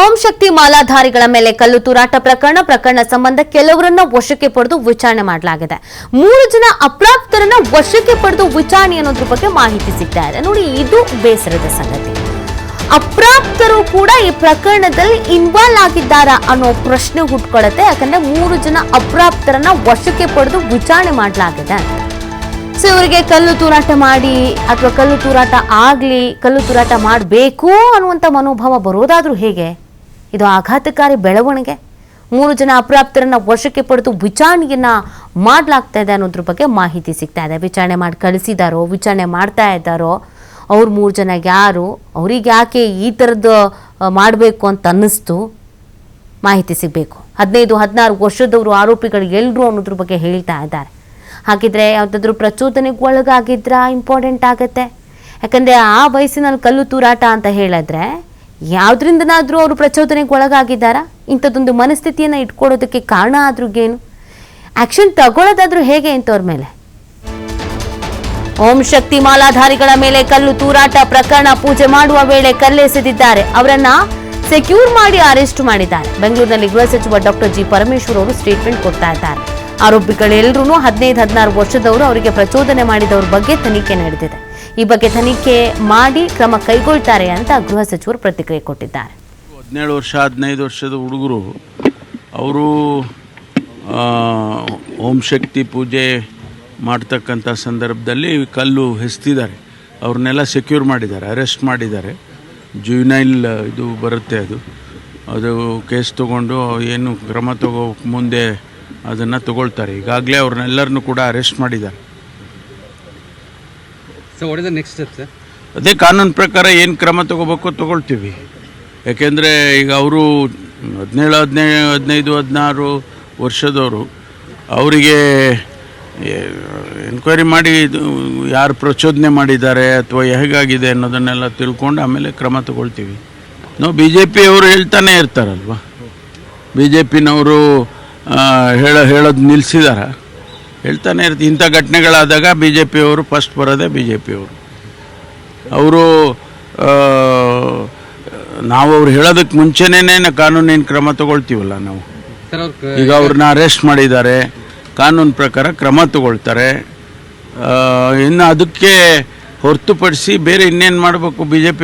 ಓಂ ಶಕ್ತಿ ಮಾಲಾಧಾರಿಗಳ ಮೇಲೆ ಕಲ್ಲು ತೂರಾಟ ಪ್ರಕರಣ ಪ್ರಕರಣ ಸಂಬಂಧ ಕೆಲವರನ್ನ ವಶಕ್ಕೆ ಪಡೆದು ವಿಚಾರಣೆ ಮಾಡಲಾಗಿದೆ. ಮೂರು ಜನ ಅಪ್ರಾಪ್ತರನ್ನ ವಶಕ್ಕೆ ಪಡೆದು ವಿಚಾರಣೆ ಅನ್ನೋದ್ರ ಬಗ್ಗೆ ಮಾಹಿತಿ ಸಿಗ್ತಾ ಇದೆ. ನೋಡಿ, ಇದು ಬೇಸರದ ಸಂಗತಿ. ಅಪ್ರಾಪ್ತರು ಕೂಡ ಈ ಪ್ರಕರಣದಲ್ಲಿ ಇನ್ವಾಲ್ವ್ ಆಗಿದ್ದಾರಾ ಅನ್ನೋ ಪ್ರಶ್ನೆ ಹುಟ್ಕೊಳ್ಳುತ್ತೆ. ಯಾಕಂದ್ರೆ ಮೂರು ಜನ ಅಪ್ರಾಪ್ತರನ್ನ ವಶಕ್ಕೆ ಪಡೆದು ವಿಚಾರಣೆ ಮಾಡಲಾಗಿದೆ ಸೊ ಇವರಿಗೆ ಕಲ್ಲು ತೂರಾಟ ಮಾಡಿ ಅಥವಾ ಕಲ್ಲು ತೂರಾಟ ಆಗಲಿ, ಕಲ್ಲು ತೂರಾಟ ಮಾಡಬೇಕು ಅನ್ನುವಂಥ ಮನೋಭಾವ ಬರೋದಾದ್ರೂ ಹೇಗೆ? ಇದು ಆಘಾತಕಾರಿ ಬೆಳವಣಿಗೆ. ಮೂರು ಜನ ಅಪ್ರಾಪ್ತರನ್ನ ವಶಕ್ಕೆ ಪಡೆದು ವಿಚಾರಣೆಯನ್ನ ಮಾಡಲಾಗ್ತಾ ಇದೆ ಅನ್ನೋದ್ರ ಬಗ್ಗೆ ಮಾಹಿತಿ ಸಿಗ್ತಾ ಇದೆ. ವಿಚಾರಣೆ ಮಾಡಿ ಕಳಿಸಿದಾರೋ, ವಿಚಾರಣೆ ಮಾಡ್ತಾ ಇದ್ದಾರೋ, ಅವ್ರು ಮೂರು ಜನ ಯಾರು, ಅವ್ರಿಗೆ ಯಾಕೆ ಈ ಥರದ್ದು ಮಾಡಬೇಕು ಅಂತ ಅನ್ನಿಸ್ತು? ಮಾಹಿತಿ ಸಿಗಬೇಕು. ಹದಿನೈದು, ಹದಿನಾರು ವರ್ಷದವರು ಆರೋಪಿಗಳು ಎಲ್ಲರೂ ಅನ್ನೋದ್ರ ಬಗ್ಗೆ ಹೇಳ್ತಾ ಇದ್ದಾರೆ. ಹಾಗಿದ್ರೆ ಯಾವುದಾದ್ರೂ ಪ್ರಚೋದನೆಗೆ ಇಂಪಾರ್ಟೆಂಟ್ ಆಗುತ್ತೆ. ಯಾಕಂದರೆ ಆ ವಯಸ್ಸಿನಲ್ಲಿ ಕಲ್ಲು ತೂರಾಟ ಅಂತ ಹೇಳಿದ್ರೆ ಯಾವುದ್ರಿಂದನಾದರೂ ಅವರು ಪ್ರಚೋದನೆಗೆ ಒಳಗಾಗಿದ್ದಾರಾ? ಇಂಥದ್ದೊಂದು ಮನಸ್ಥಿತಿಯನ್ನು ಇಟ್ಕೊಳ್ಳೋದಕ್ಕೆ ಕಾರಣ ಆದ್ರೂ ಏನು? ಆ್ಯಕ್ಷನ್ ತಗೊಳ್ಳೋದಾದ್ರೂ ಹೇಗೆ ಇಂಥವ್ರ ಮೇಲೆ? ಓಂ ಶಕ್ತಿ ಮಾಲಾಧಾರಿಗಳ ಮೇಲೆ ಕಲ್ಲು ತೂರಾಟ ಪ್ರಕರಣ ಪೂಜೆ ಮಾಡುವ ವೇಳೆ ಕಲ್ಲೆಸೆದಿದ್ದಾರೆ. ಅವರನ್ನ ಸೆಕ್ಯೂರ್ ಮಾಡಿ ಅರೆಸ್ಟ್ ಮಾಡಿದ್ದಾರೆ. ಬೆಂಗಳೂರಿನಲ್ಲಿ ಗೃಹ ಸಚಿವ ಡಾಕ್ಟರ್ ಜಿ ಪರಮೇಶ್ವರ್ ಅವರು ಸ್ಟೇಟ್ಮೆಂಟ್ ಕೊಡ್ತಾ ಇದ್ದಾರೆ. ಆರೋಪಿಗಳೆಲ್ಲರೂ ಹದಿನೈದು ಹದಿನಾರು ವರ್ಷದವರು ಅವರಿಗೆ ಪ್ರಚೋದನೆ ಮಾಡಿದವ್ರ ಬಗ್ಗೆ ತನಿಖೆ ನಡೆದಿದೆ. ಈ ಬಗ್ಗೆ ತನಿಖೆ ಮಾಡಿ ಕ್ರಮ ಕೈಗೊಳ್ತಾರೆ ಅಂತ ಗೃಹ ಸಚಿವರು ಪ್ರತಿಕ್ರಿಯೆ ಕೊಟ್ಟಿದ್ದಾರೆ. ಹದಿನೇಳು ವರ್ಷ, ಹದಿನೈದು ವರ್ಷದ ಹುಡುಗರು, ಅವರು ಓಂ ಶಕ್ತಿ ಪೂಜೆ ಮಾಡ್ತಕ್ಕಂಥ ಸಂದರ್ಭದಲ್ಲಿ ಕಲ್ಲು ಹೆಸ್ತಿದ್ದಾರೆ. ಅವ್ರನ್ನೆಲ್ಲ ಸೆಕ್ಯೂರ್ ಮಾಡಿದ್ದಾರೆ ಅರೆಸ್ಟ್ ಮಾಡಿದ್ದಾರೆ. ಜುವಿನೈಲ್ ಇದು ಬರುತ್ತೆ ಅದು. ಅದು ಕೇಸ್ ತೊಗೊಂಡು ಏನು ಕ್ರಮ ತಗೋ ಮುಂದೆ ಅದನ್ನು ತಗೊಳ್ತಾರೆ. ಈಗಾಗಲೇ ಅವ್ರನ್ನೆಲ್ಲರನ್ನೂ ಕೂಡ ಅರೆಸ್ಟ್ ಮಾಡಿದ್ದಾರೆ. Sir? ಅದೇ ಕಾನೂನು ಪ್ರಕಾರ ಏನು ಕ್ರಮ ತಗೋಬೇಕು ತಗೊಳ್ತೀವಿ. ಯಾಕೆಂದರೆ ಈಗ ಅವರು ಹದಿನೇಳು, ಹದಿನೈದು ಹದಿನೈದು, ಹದಿನಾರು ವರ್ಷದವರು, ಅವರಿಗೆ ಎನ್ಕ್ವೈರಿ ಮಾಡಿ ಯಾರು ಪ್ರಚೋದನೆ ಮಾಡಿದ್ದಾರೆ ಅಥವಾ ಹೇಗಾಗಿದೆ ಅನ್ನೋದನ್ನೆಲ್ಲ ತಿಳ್ಕೊಂಡು ಆಮೇಲೆ ಕ್ರಮ ತಗೊಳ್ತೀವಿ. ನಾವು ಬಿ ಜೆ ಪಿಯವರು ಹೇಳ್ತಾನೆ ಇರ್ತಾರಲ್ವ? ಬಿ ಜೆ ಪಿನವರು ಹೇಳೋ, ಹೇಳೋದು ನಿಲ್ಲಿಸಿದಾರ ಹೇಳ್ತಾನೆ ಇರ್ತೀವಿ ಇಂಥ ಘಟನೆಗಳಾದಾಗ ಬಿ ಜೆ ಪಿಯವರು ಫಸ್ಟ್ ಬರೋದೇ ಬಿ ಜೆ ಪಿಯವರು ಅವರು ನಾವು ಅವ್ರು ಹೇಳೋದಕ್ಕೆ ಮುಂಚೆನೇ ಕಾನೂನಿನ ಕ್ರಮ ತಗೊಳ್ತೀವಲ್ಲ ನಾವು. ಈಗ ಅವ್ರನ್ನ ಅರೆಸ್ಟ್ ಮಾಡಿದ್ದಾರೆ. ಕಾನೂನು ಪ್ರಕಾರ ಕ್ರಮ ತಗೊಳ್ತಾರೆ. ಇನ್ನು ಅದಕ್ಕೆ ಹೊರತುಪಡಿಸಿ ಬೇರೆ ಇನ್ನೇನು ಮಾಡಬೇಕು? B J P